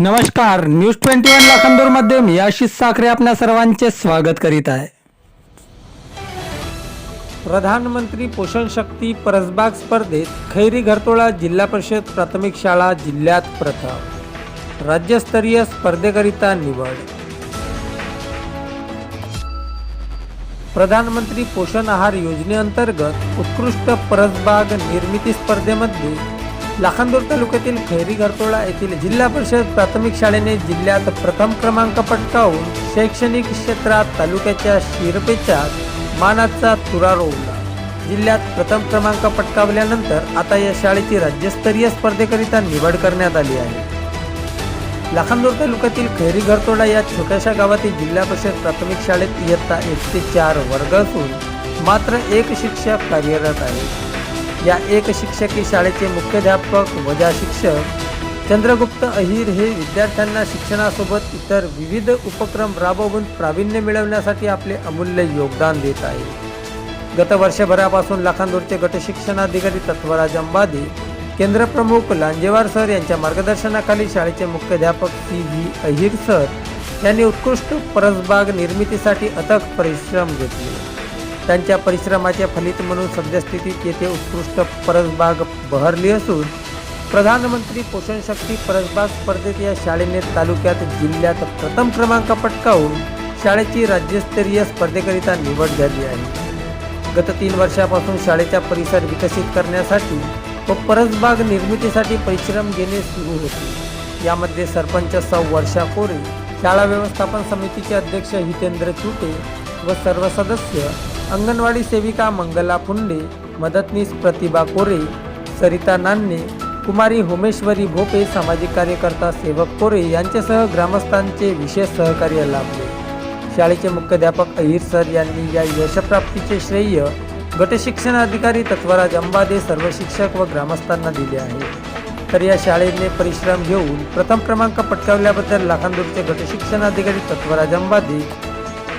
नमस्कार news twenty one लाखांदूरमध्ये मी आशिष साखरे आपल्या सर्वांचे स्वागत करीत आहे. प्रधानमंत्री पोषण शक्ती परसबाग स्पर्धेत खैरी घरतोळा जिल्हा परिषद प्राथमिक शाळा जिल्ह्यात प्रथम. राज्यस्तरीय स्पर्धेकरिता निवड. प्रधानमंत्री पोषण आहार योजनेअंतर्गत उत्कृष्ट परसबाग निर्मिती स्पर्धेमध्ये लाखांदूर तालुक्यातील खैरी घरतोळा येथील जिल्हा परिषद प्राथमिक शाळेने जिल्ह्यात प्रथम क्रमांक पटकावून शैक्षणिक क्षेत्रात तालुक्याच्या शिरपेच्या मानाचा तुरा रोवला. जिल्ह्यात प्रथम क्रमांक पटकावल्यानंतर आता या शाळेची राज्यस्तरीय स्पर्धेकरिता निवड करण्यात आली आहे. लाखांदूर तालुक्यातील खैरी घरतोडा या छोट्याशा गावातील जिल्हा परिषद प्राथमिक शाळेत इयत्ता एक ते चार वर्ग असून मात्र एक शिक्षक कार्यरत आहे. या एक शिक्षकी शाळेचे मुख्याध्यापक वजा शिक्षक चंद्रगुप्त अहिर हे विद्यार्थ्यांना शिक्षणासोबत इतर विविध उपक्रम राबवून प्रावीण्य मिळवण्यासाठी आपले अमूल्य योगदान देत आहे. गत वर्षभरापासून लाखांदूरचे गटशिक्षणाधिकारी तत्वराज अंबादी केंद्रप्रमुख लांजेवार सर यांच्या मार्गदर्शनाखाली शाळेचे मुख्याध्यापक सी व्ही अहिर सर यांनी उत्कृष्ट परसबाग निर्मितीसाठी अथक परिश्रम घेतले. त्यांच्या परिश्रमाचे फलित म्हणून सद्यस्थितीत येथे उत्कृष्ट परसबाग बहरली असून प्रधानमंत्री पोषण शक्ती परसबाग स्पर्धेत या शाळेने तालुक्यात जिल्ह्यात प्रथम क्रमांक पटकावून शाळेची राज्यस्तरीय स्पर्धेकरिता निवड झाली आहे. गत तीन वर्षापासून शाळेचा परिसर विकसित करण्यासाठी व परसबाग निर्मितीसाठी परिश्रम घेणे सुरू होते. यामध्ये सरपंच सौ वर्षा कोरे शाळा व्यवस्थापन समितीचे अध्यक्ष हितेंद्र चुटे व सर्व सदस्य अंगणवाडी सेविका मंगला फुंडे मदतनीस प्रतिभा कोरे सरिता नान्ने कुमारी होमेश्वरी भोपे सामाजिक कार्यकर्ता सेवक कोरे यांच्यासह ग्रामस्थांचे विशेष सहकार्य लाभले. शाळेचे मुख्याध्यापक अहिर सर यांनी या यशप्राप्तीचे श्रेय गटशिक्षणाधिकारी तत्वराज अंबादे सर्व शिक्षक व ग्रामस्थांना दिले आहे. तर या शाळेने परिश्रम घेऊन प्रथम क्रमांक पटकावल्याबद्दल लाखांदूरचे गटशिक्षणाधिकारी तत्वराज अंबादे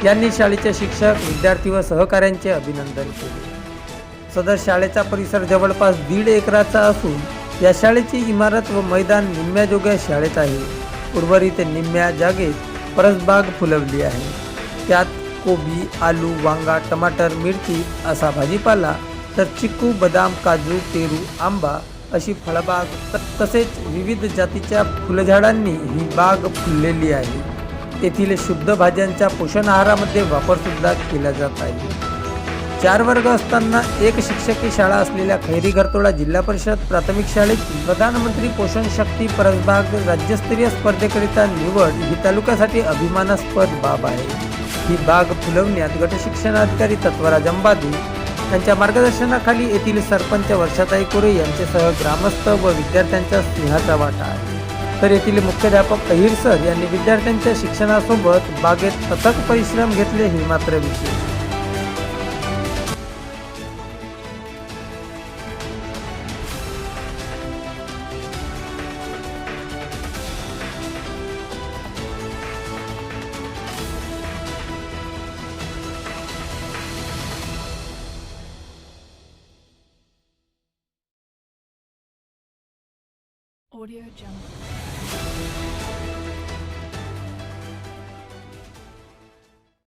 यांनी शाळेचे शिक्षक विद्यार्थी व सहकाऱ्यांचे अभिनंदन केले. सदर शाळेचा परिसर जवळपास दीड एकराचा असून या शाळेची इमारत व मैदान निम्म्याजोग्या शाळेत आहे. उर्वरित निम्म्या जागेत परसबाग फुलवली आहे. त्यात कोबी आलू वांगा टमाटर मिरची असा भाजीपाला तर चिक्कू बदाम काजू पेरू आंबा अशी फळबाग तसेच विविध जातीच्या फुलझाडांनी ही बाग फुललेली आहे. तेथील शुद्ध भाज्यांच्या पोषण आहारामध्ये वापरसुद्धा केला जात आहे चार वर्ग असताना एक शिक्षकी शाळा असलेल्या खैरी घरतोडा जिल्हा परिषद प्राथमिक शाळेची प्रधानमंत्री पोषण शक्ती परसबाग राज्यस्तरीय स्पर्धेकरिता निवड ही तालुक्यासाठी अभिमानास्पद बाब आहे. ही बाग फुलवण्यात गटशिक्षणाधिकारी तत्वराज अंबादी यांच्या मार्गदर्शनाखाली येथील सरपंच वर्षाताई कोरे यांच्यासह ग्रामस्थ व विद्यार्थ्यांच्या स्नेहाचा वाटा आहे. तर येथील मुख्याध्यापक अहिर सर यांनी विद्यार्थ्यांच्या शिक्षणासोबत बागेत अथक परिश्रम घेतले हे मात्र विशेष Audio Jungle.